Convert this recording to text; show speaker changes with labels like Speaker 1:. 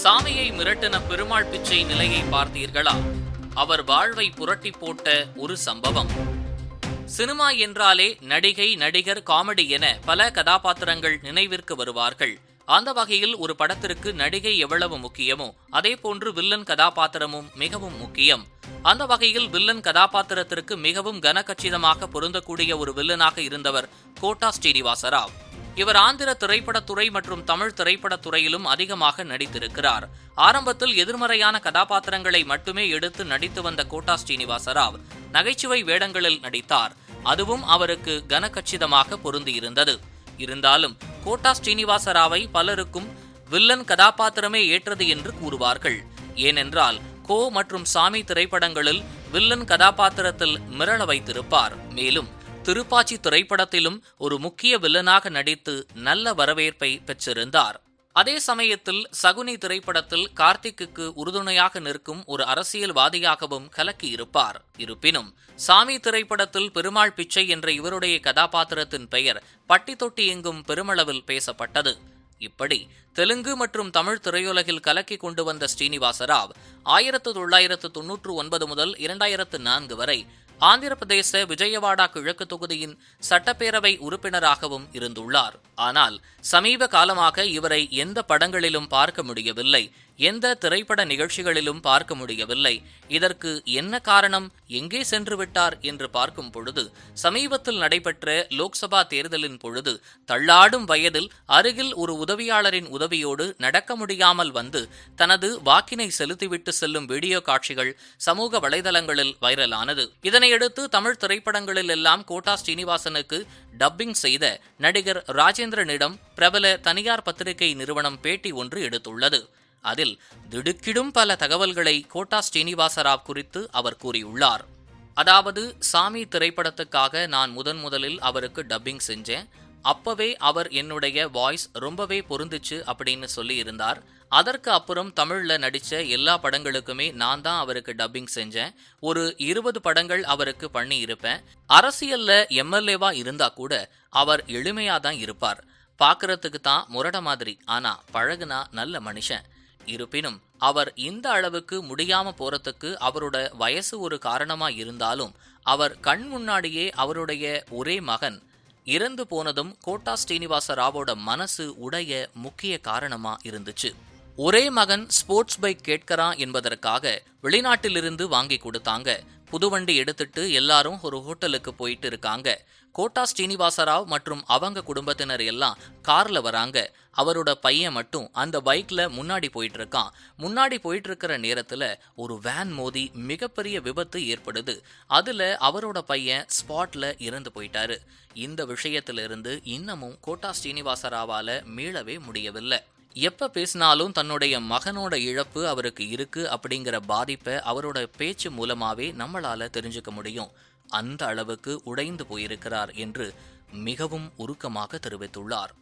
Speaker 1: சாமியை மிரட்டின பெருமாள் பிச்சை நிலையை பார்த்தீர்களா? அவர் வாழ்வை புரட்டி போட்ட ஒரு சம்பவம். சினிமா என்றாலே நடிகை நடிகர் காமெடி என பல கதாபாத்திரங்கள் நினைவிற்கு வருவார்கள். அந்த வகையில் ஒரு படத்திற்கு நடிகை எவ்வளவு முக்கியமோ அதே போன்று வில்லன் கதாபாத்திரமும் மிகவும் முக்கியம். அந்த வகையில் வில்லன் கதாபாத்திரத்திற்கு மிகவும் கனகச்சிதமாக பொருந்தக்கூடிய ஒரு வில்லனாக இருந்தவர் கோட்டா ஸ்ரீனிவாசராவ். இவர் ஆந்திர திரைப்படத்துறை மற்றும் தமிழ் திரைப்படத்துறையிலும் அதிகமாக நடித்திருக்கிறார். ஆரம்பத்தில் எதிர்மறையான கதாபாத்திரங்களை மட்டுமே எடுத்து நடித்து வந்த கோட்டா ஸ்ரீனிவாசராவ் நகைச்சுவை வேடங்களில் நடித்தார். அதுவும் அவருக்கு கனகச்சிதமாக பொருந்தியிருந்தது. இருந்தாலும் கோட்டா ஸ்ரீனிவாசராவை பலருக்கும் வில்லன் கதாபாத்திரமே ஏற்றது என்று கூறுவார்கள். ஏனென்றால் கோ மற்றும் சாமி திரைப்படங்களில் வில்லன் கதாபாத்திரத்தில் மிரள வைத்திருப்பார். மேலும் திருப்பாச்சி திரைப்படத்திலும் ஒரு முக்கிய வில்லனாக நடித்து நல்ல வரவேற்பை பெற்றிருந்தார். அதே சமயத்தில் சகுனி திரைப்படத்தில் கார்த்திக்கு உறுதுணையாக நிற்கும் ஒரு அரசியல்வாதியாகவும் கலக்கியிருப்பார். இருப்பினும் சாமி திரைப்படத்தில் பெருமாள் பிச்சை என்ற இவருடைய கதாபாத்திரத்தின் பெயர் பட்டி தொட்டி எங்கும் பெருமளவில் பேசப்பட்டது. இப்படி தெலுங்கு மற்றும் தமிழ் திரையுலகில் கலக்கி கொண்டு வந்த ஸ்ரீனிவாசராவ் ஆயிரத்து தொள்ளாயிரத்து தொன்னூற்று ஒன்பது முதல் இரண்டாயிரத்து நான்கு வரை ஆந்திர பிரதேச விஜயவாடா கிழக்கு தொகுதியின் சட்டப்பேரவை உறுப்பினராகவும் இருந்துள்ளார். ஆனால் சமீப காலமாக இவரை எந்த படங்களிலும் பார்க்க முடியவில்லை. எந்த திரைப்பட நிகழ்ச்சிகளிலும் பார்க்க முடியவில்லை. இதற்கு என்ன காரணம்? எங்கே சென்று விட்டார் என்று பார்க்கும் பொழுது சமீபத்தில் நடைபெற்ற லோக்சபா தேர்தலின் பொழுது தள்ளாடும் வயதில் அருகில் ஒரு உதவியாளரின் உதவியோடு நடக்க முடியாமல் வந்து தனது வாக்கினை செலுத்திவிட்டு செல்லும் வீடியோ காட்சிகள் சமூக வலைதளங்களில் வைரலானது. இதனையடுத்து தமிழ் திரைப்படங்களில் எல்லாம் கோட்டா ஸ்ரீனிவாசனுக்கு டப்பிங் செய்த நடிகர் ராஜேந்திரனிடம் பிரபல தனியார் பத்திரிகை நிறுவனம் பேட்டி ஒன்று எடுத்துள்ளது. அதில் திடுக்கிடும் பல தகவல்களை கோட்டா ஸ்ரீனிவாசராவ் குறித்து அவர் கூறியுள்ளார். அதாவது சாமி திரைப்படத்துக்காக நான் முதன் முதலில் அவருக்கு டப்பிங் செஞ்சேன். அப்பவே அவர் என்னுடைய வாய்ஸ் ரொம்பவே பொருந்துச்சு அப்படின்னு சொல்லி இருந்தார். அதற்கு அப்புறம் தமிழ்ல நடிச்ச எல்லா படங்களுக்குமே நான் தான் அவருக்கு டப்பிங் செஞ்சேன். ஒரு இருபது படங்கள் அவருக்கு பண்ணி இருப்பேன் அரசியல்ல எம்எல்ஏவா இருந்தா கூட அவர் எளிமையாக தான் இருப்பார். பார்க்கறதுக்கு தான் முரட மாதிரி. ஆனா பழகுனா நல்ல மனுஷன். இருப்பினும் அவர் இந்த அளவுக்கு முடியாம போறதுக்கு அவரோட வயசு ஒரு காரணமா இருந்தாலும் அவர் கண் முன்னாடியே அவருடைய ஒரே மகன் இறந்து போனதும் கோட்டா ஸ்ரீனிவாச ராவோட மனசு உடைய முக்கிய காரணமா இருந்துச்சு. ஒரே மகன் ஸ்போர்ட்ஸ் பைக் கேட்கறான் என்பதற்காக வெளிநாட்டிலிருந்து வாங்கி கொடுத்தாங்க. புது வண்டி எடுத்துட்டு எல்லாரும் ஒரு ஹோட்டலுக்கு போயிட்டு இருக்காங்க. கோட்டா ஸ்ரீனிவாசராவ் மற்றும் அவங்க குடும்பத்தினர் எல்லாம் கார்ல வராங்க. அவரோட பையன் மட்டும் அந்த பைக்ல முன்னாடி போயிட்டு இருக்கான் முன்னாடி போயிட்டு இருக்கிற நேரத்துல ஒரு வேன் மோதி மிகப்பெரிய விபத்து ஏற்படுது. அதுல அவரோட பையன் ஸ்பாட்ல இறந்து போயிட்டாரு. இந்த விஷயத்திலிருந்து இன்னமும் கோட்டா ஸ்ரீனிவாசராவால மீளவே முடியவில்லை. எப்ப பேசினாலும் தன்னுடைய மகனோட இழப்பு அவருக்கு இருக்கு அப்படிங்கிற பாதிப்பை அவரோட பேச்சு மூலமாவே நம்மளால தெரிஞ்சுக்க முடியும். அந்த அளவுக்கு உடைந்து போயிருக்கிறார் என்று மிகவும் உருக்கமாக தெரிவித்துள்ளார்.